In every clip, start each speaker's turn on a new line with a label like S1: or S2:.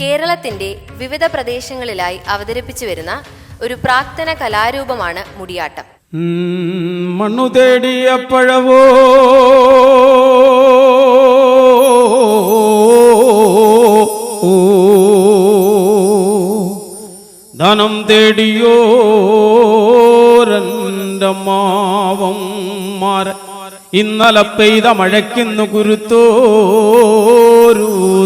S1: കേരളത്തിന്റെ വിവിധ പ്രദേശങ്ങളിലായി അവതരിപ്പിച്ചു വരുന്ന ഒരു പ്രാക്തന കലാരൂപമാണ് മുടിയാട്ടം.
S2: മണ്ണു തേടിയ പഴവോ? ധനം തേടിയോ മാവം മാര ഇന്നലെ പെയ്ത മഴയ്ക്കുന്നു കുരുത്തോരു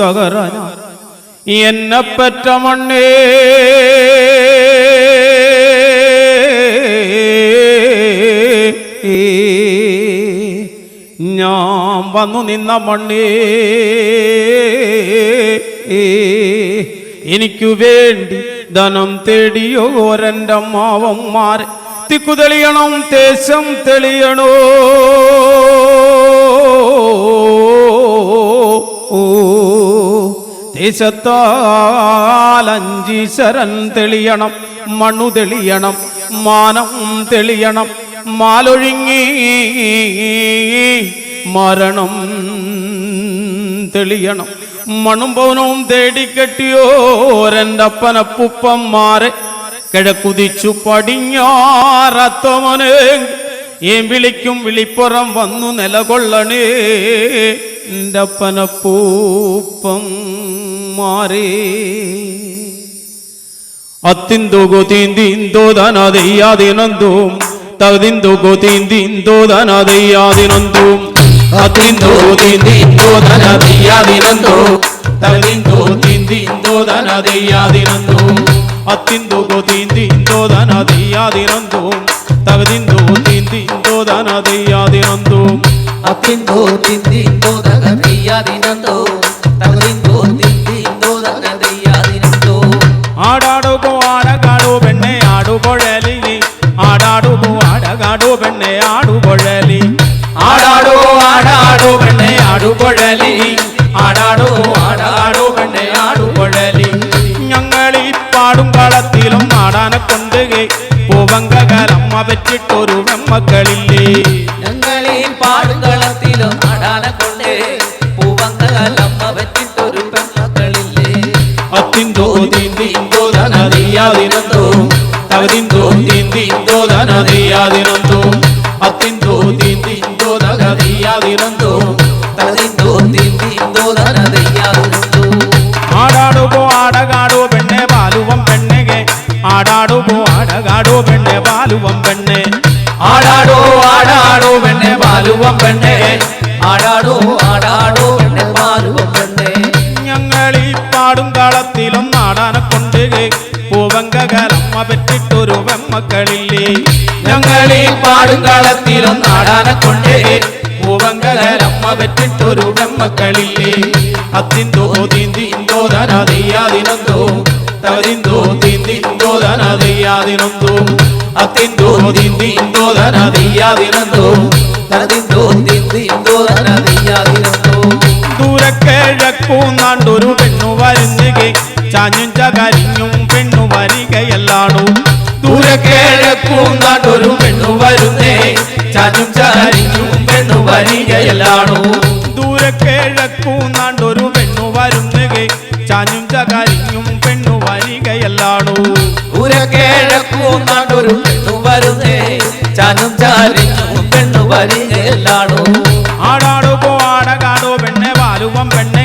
S2: തകരാൻ എന്നെ പറ്റ മണ്ണേ. ഞാൻ വന്നു നിന്ന മണ്ണേ. എനിക്കു വേണ്ടി ധനം തേടിയോരന്റെ മാവന്മാരെ തിക്കു തെളിയണം ദേശം തെളിയണോ? ദേശത്താൽ അഞ്ചീശ്വരൻ തെളിയണം മണ്ണു തെളിയണം മാനം തെളിയണം മാലൊഴുങ്ങി മരണം തെളിയണം. മണും പൗനവും തേടിക്കെട്ടിയോരെന്റെ അപ്പനപ്പുപ്പന്മാരെ കിഴക്കുതിച്ചു പടിഞ്ഞാറത്തോമനെ ഏം വിളിക്കും വിളിപ്പുറം വന്നു നിലകൊള്ളണേ എന്റെ അപ്പനപ്പൂപ്പം മാറേ അത്തിന്തുകു തീന്തിന്തോ ധനതയ്യാതിനന്തും തകതിന്തുകു തീന്തിന്തോ ധനതയ്യാതിനന്തും അത്തിന്തോ തീന്തിന്തോ ധനതയ്യാതിനന്തോ തകതിന്തോ തീന്തിന്തോ ധനതയ്യാതിനന്തും അത്തിന്തുകു തീന്തിന്തോ ധനതയ്യാതിനന്തും തകതിന്തോ തീന്തിന്തോ ധനതയ്യാതിനന്തും
S3: അത്തിന്തോ തിന്തിന്തോ തകതിയാതിനന്തോ
S2: കളത്തിലും ആടാനെ കൊണ്ടുകെ പൂവങ്കകലമ്മ വെച്ചിട്ടൊരു വെമ്മക്കളില്ലേ
S3: ഞങ്ങളീ പാടുകളത്തിലും ആടാനെ കൊണ്ടേ പൂവങ്കലമ്മ വെച്ചിട്ടൊരു പെൺമക്കളില്ലേ
S2: അത്തിന്തോ തീന്തിന്തോ ധനതയ്യാതിനന്തോ തകതിന്തോ തീന്തിന്തോ ധനതയ്യാതിനന്തോ അത്തിന്തോ തീന്തിന്തോ ധനതയ്യാതിനന്തോ ആടകാടോ പെണ്ണെ ബാലുവം പെണ്ണെ.
S3: ആടാടോ ആടാടോ പെണ്ണെ പാലുവം പെണ്ണെ. ആടാടോ ആടാടോ പെണ്ണെ പാലുവം പെണ്ണെ.
S2: ഞങ്ങളീ പാടും കളത്തിലും നാടാനെ കൊണ്ടുകെ പൂവങ്കകലമ്മ പെറ്റിട്ടൊരു വെമ്മക്കളില്ലേ.
S3: ഞങ്ങളീ പാടും കളത്തിലും നാടാനെ കൊണ്ടേ
S2: പൂവങ്കകലമ്മ പെറ്റിട്ടൊരു വെമ്മക്കളില്ലേ. അത്തിന്തോ തീന്തിന്തോ ധനതയ്യാതിനന്തോ തവതിന്തോ തീന്തിന്തോ ധനതയ്യാതിനന്തോ അത്തിന്തോ തീന്തിന്തോ ദൂരക്കിഴക്കൂ പെണ്ണു വരുന്നുകെ ചാഞ്ഞും ചകരിഞ്ഞും പെണ്ണു വരികയല്ലാണു
S3: ദൂരക്കേഴക്കൂന്നാട്ടൊരു പെണ്ണു വരുന്നേ. ചാഞ്ഞും ചകരിഞ്ഞും പെണ്ണു വരികയല്ലാണു
S2: ദൂരക്കിഴക്കൂ പെണ്ണു വരുന്നുകെ ചാഞ്ഞും ചകരിഞ്ഞും പെണ്ണു വരികയല്ലാണു
S3: ദൂരക്കേഴക്കൂന്നാട്ടൊരു പെണ്ണു വരുന്നേ. ചാഞ്ഞും ചാരിഞ്ഞും പെണ്ണു വരികയല്ലാണു
S2: ആടാടുപോ ആടകാടോ പെണ്ണെ വാലുവം പെണ്ണെ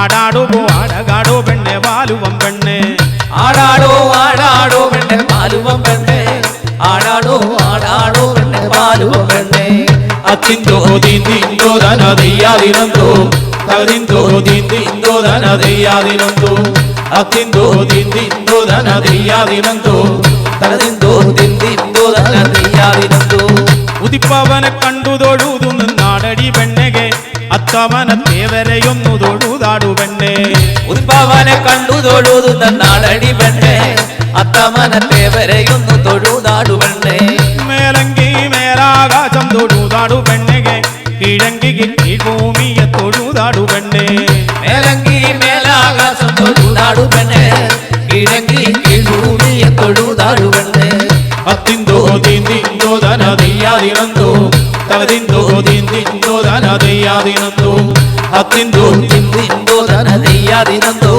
S2: ആടാടുപോ ആടകാടോ പെണ്ണെ വാലുവം പെണ്ണെ.
S3: ആടാടോ ആടാടോ പെണ്ണെ പാലുവം പെണ്ണെ. ആടാടോ ആടാടോ പെണ്ണെ പാലുവം പെണ്ണെ.
S2: അത്തിന്തോ തീന്തിന്തോ തീന്തിന്തോ ധനതയ്യാതിനന്തോ. അത്തിന്തോ തീന്തിന്തോ ധനതയ്യാതിനന്തോ
S3: തലതിന്തോ തിന്തിന്തോ തകതിയാതിനന്തോ
S2: ഉദിപ്പവനെ കണ്ടു തൊഴുതു നിന്നാടടി പെണ്ണകെ അത്തവന തേവരെയൊന്നു തൊഴുതാടു പെണ്ണെ.
S3: ഉദിപ്പവനെ കണ്ടു തൊഴുതു നാടടി പെണ്ണെ. അത്തവന തേവരെയൊന്നു തൊഴുതാടു പെണ്ണെ. തൊഴുതാടുവന് കിഴങ്ങി കിഴൂമിയ തൊഴുതാടുവന്
S2: അത്തിന്തോ തിന്തിന്തോ ധനതയ്യാതിനന്തോ തകതിന്തോ തിന്തിന്തോ ധനതയ്യാതിനന്തോ. അത്തിന്തോ
S3: തിന്തിന്തോ ധനതയ്യാതിനന്തോ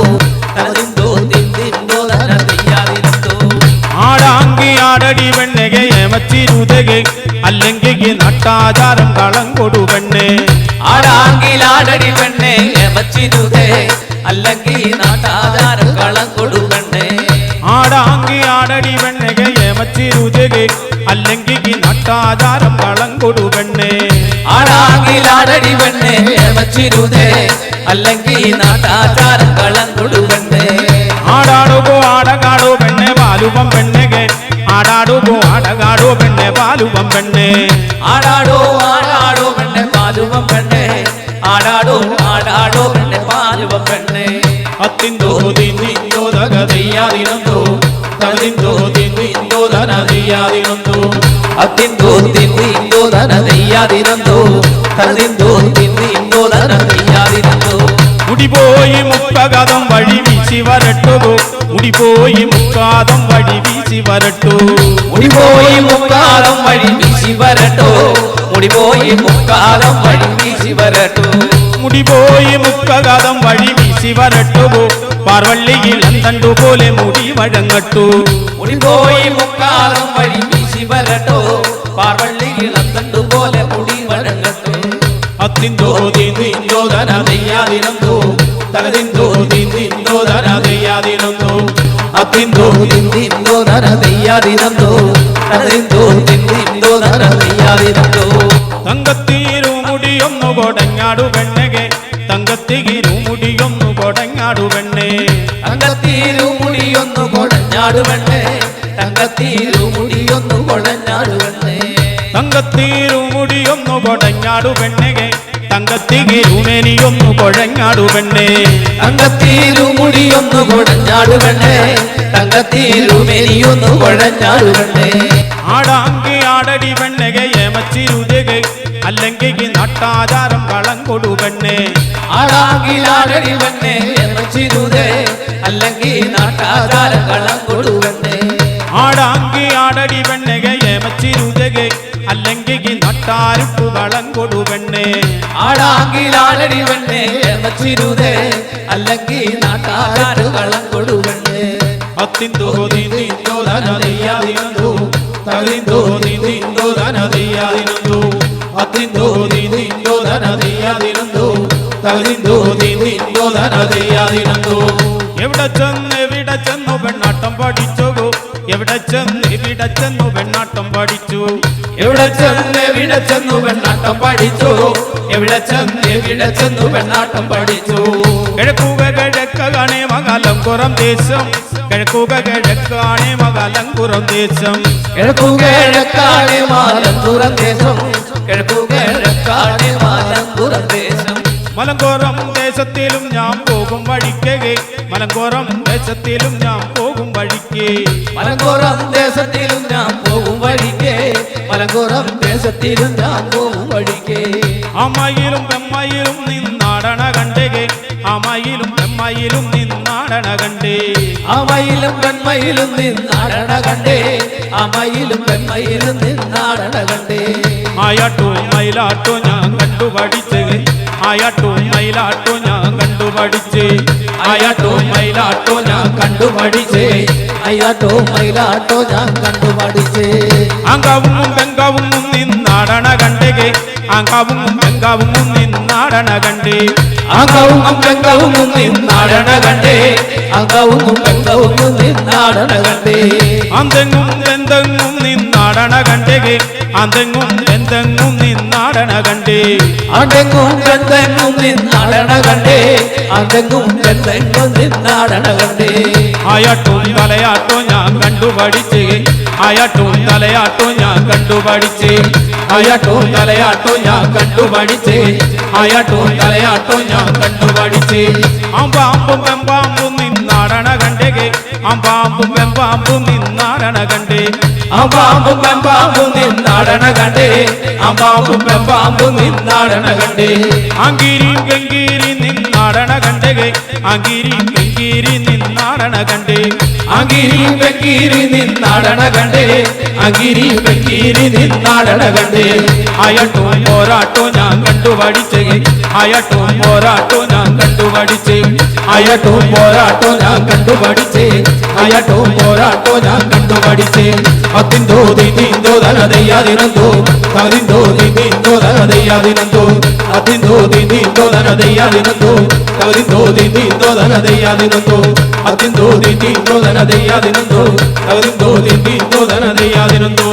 S3: തകതിന്തോ തിന്തിന്തോ ധനതയ്യാതിനന്തോ.
S2: ആടാങ്കി ആടടി പെണ്ണകെ മച്ചിരുതകെ അല്ലെങ്കിൽ നാട്ടാചാരം കളം കൊടു പെണ്ണെ
S3: ആടാങ്കിലാടടി പെണ്ണെ മച്ചിരുതേ അല്ലെങ്കിൽ നാട്ടാചാരം കളം കൊടുക്കണ്ടേ?
S2: ആടാങ്കി ആടടി പെണ്ണകെ ഏമച്ചിരുതകെ അല്ലെങ്കിൽ നട്ടാചാരം കളം കൊടു ആടാങ്കിൽ
S3: ആടടി പെണ്ണെ എമച്ചിരുതേ അല്ലെങ്കിൽ നാട്ടാചാരം കളം കൊടുക്കണ്ടേ?
S2: ആടാടുകോ ആടകാടോ പെണ്ണെ പാലുപം പെണ്ണകെ ആടാടുകോ ആടകാടോ പെണ്ണെ പാലുപം പെണ്ണെ.
S3: ആടാടോ ആടാടോ പെണ്ണെ പാലുവം പെണ്ണെ ആടാടോ
S2: അത്തിന്തോ തിന്നിന്തോ തകതയ്യാതിനന്തോ തകതിന്തോ തിന്നിന്തോ ധനതയ്യാതിനന്തോ
S3: അത്തിന്തോ തിന്നിന്തോ ധന നെയ്യാതിനന്തോ തതിന്തോ തിന്നിന്തോ ധന നെയ്യാതിനന്തോ
S2: മുടിപോയി മുക്കകതം വഴി വീശി വരട്ടു മുടിപോയി മുക്കാതം വഴി വീശി വരട്ടു
S3: മുടിപോയി മുക്കാലം വഴി വീശി വരട്ടോ മുടിപോയി മുക്കാലം വഴി വീശി വരട്ടോ
S2: മുടിപോയി മുക്കകതം വഴി വീശി വരട്ടു പാർവള്ളിയിൽ തണ്ടു പോലെ മുടി വഴങ്ങട്ടു.
S3: മുടിപോയി മുക്കാലം വഴി ശിവരട്ടോ. പാർവള്ളിയിൽ തണ്ടു പോലെ മുടി വഴങ്ങട്ടു.
S2: അത്തിന്തോ തിന്നിന്തോ ധനതയ്യാതിനന്തോ തകതിന്തോ തിന്നിന്തോ ധനതയ്യാതിനന്തോ
S3: അത്തിന്തോ തിന്നിന്തോ ധന തകതിന്തോ തതിന്തോ തിന്നിന്തോ
S2: തങ്കത്തീരു മുടിയൊന്നു കൊടങ്ങാടു പെണ്ണകെ. തങ്കത്തിരു കൊടങ്ങാടു പെണ്ണകെ തങ്കത്തിരുമേനിയൊന്നു കൊഴങ്ങാടു പെണ്ണേ
S3: തങ്കത്തീരു മുടിയൊന്നു കൊടഞ്ഞാടു പെണ്ണേ തങ്കത്തിരുമുടിയൊന്നു കൊടഞ്ഞാടു പെണ്ണേ
S2: ആടാങ്കി ആടടി പെണ്ണകെ ഏമച്ചിരുതകെ അല്ലെങ്കിൽ നട്ടാചാരം കളം കൊടുവെണ്ണേ ആടാങ്കിലാടടി
S3: ആടാകിലാടടി എമച്ചിരുതേ അല്ലെങ്കിൽ നാട്ടാചാരം കളം കൊടു പെണ്ണേ
S2: ആടാങ്കി ആടടി പെണ്ണകെ മച്ചിരുതകെ. അല്ലെങ്കിൽ നട്ടാരുപ്പ് വളം കൊടുവെണ്ണേ ആടാങ്കിൽ
S3: ആടടി പെണ്ണേ മച്ചിരുതേ. അല്ലെങ്കിൽ നാട്ടാചാരം വളം കൊടുവെണ്ണേ
S2: അത്തിന്തോ നിന്നിന്തോ ധനതയ്യാതിനന്തോ എവിടെ ചെന്ന് എവിടെ ചെന്നു പെണ്ണാട്ടം പഠിച്ചോ? എവിടെ ചെന്ന് എവിടെ ചെന്നു പെണ്ണാട്ടം പഠിച്ചു?
S3: എവിടെ ചെന്ന് എവിടെ ചെന്നു പെണ്ണാട്ടം പഠിച്ചു? എവിടെ ചെന്ന് എവിടെ ചെന്നു പെണ്ണാട്ടം പഠിച്ചു?
S2: കിഴക്കുക കിഴക്കാണേ മകലംകുറം ദേശം. കിഴക്കുക കിഴക്കാണേ മകലംകുറം ദേശം.
S3: കിഴക്കുക കിഴക്കാണേ മകാലം പുറം ദേശം.
S2: കിഴക്കു ദേശത്തിലും ഞാൻ പോകും വഴിക്കേ. മലങ്കോറം ദേശത്തിലും ഞാൻ പോകും വഴിക്ക്.
S3: മലങ്കോറം ദേശത്തിലും ഞാൻ പോകും വഴിക്കേ. മലങ്കോറം ദേശത്തിലും ഞാൻ പോകും വഴിക്കേ.
S2: അമ്മയിലും പെമ്മയിലും നിന്നാടണ കണ്ടേ. അമ്മയിലും പെമ്മയിലും നിന്നാടണ കണ്ടേ.
S3: അമ്മയിലും പെമ്മയിലും നിന്നാടണ കണ്ടേ. അമ്മയിലും പെമ്മയിലും നിന്നാടണ കണ്ടേ.
S2: ആയാട്ടോ മയിലാട്ടോ ഞാൻ കണ്ടു പഠിച്ച് ആയാട്ടോ മയിലാട്ടോ ഞാൻ കണ്ടു പഠിച്ച്. മയിലാട്ടോ ഞാൻ കണ്ടു പഠിച്ച്.
S3: മയിലാട്ടോ ഞാൻ കണ്ടു പഠിച്ചേ.
S2: അങ്കാവും പെങ്കാവും നിന്നാടണ കണ്ടേ. അങ്കാവും പെങ്കാവും നിന്നാടണ കണ്ടേ.
S3: അകവും പെങ്കവും നിന്നാടണ കണ്ടേ. അകവും പെങ്കവും നിന്നാടണ കണ്ടേ.
S2: അന്തെങ്ങും എന്തെങ്ങും നിന്നാടണ കണ്ടേ അതെങ്ങും എന്തെങ്ങും നിന്നാടണ കണ്ടേ.
S3: അതെങ്ങും എന്തെങ്ങും നിന്നാടണ കണ്ടേ. അതെങ്ങും എന്തെങ്ങും നിന്നാടണ കണ്ടേ.
S2: അയാട്ടും തലയാട്ടോ ഞാൻ കണ്ടു പഠിച്ച്. ആയാട്ടും തലയാട്ടോ ഞാൻ കണ്ടു പഠിച്ച്. ആയാട്ടും തലയാട്ടോ ഞാൻ കണ്ടു പഠിച്ച്. ആയാട്ടും തലയാട്ടോ ഞാൻ കണ്ടു പഠിച്ച്. അമ്പാമ്പും പെമ്പാമ്പും നിന്നാടണ കണ്ടേ അമ്പാമ്പും പെമ്പാമ്പും നിന്നാടണ കണ്ടേ.
S3: അമ്പാമ്പും പെമ്പാമ്പു നിന്നാടണ കണ്ടേ. അമ്പാമ്പു പെമ്പാമ്പു നിന്നാടണ കണ്ടേ.
S2: അങ്കിരി ഗംഗീരി നിന്നാടണ കണ്ടേ. അങ്കിരി ഗംഗീരി നിന്നാടണ കണ്ടേ.
S3: അങ്കിരി വെക്കീരി നിന്നാടണ കണ്ടേ. അങ്കിരി വെക്കീരി നിന്നാടണ കണ്ടേ.
S2: അയട്ടോ പോരാട്ടോ ഞാൻ കണ്ടു പഠിച്ചേ. അയട്ടോ പോരാട്ടോ ഞാൻ കണ്ടുപഠിച്ച് അയട്ടും പോരാട്ടോ ഞാൻ കണ്ടുപഠിച്ച് അയട്ടും പോരാട്ടോ ഞാൻ കണ്ടുപഠിച്ച് അത്തിന്തോ തിന്തോ ധനതയ്യാതിനന്തോ തതിന്തോ തിന്തോ ധനതയ്യാതിനന്തോ അത്തിന്തോ തിന്തോ ധനതയ്യാതിനന്തോ തതിന്തോ തിന്തോ ധനതയ്യാതിനന്തോ അത്തിന്തോ തിന്തോ ധനതയ്യാതിനന്തോ തതിന്തോ തിന്തോ ധനതയ്യാതിനന്തോ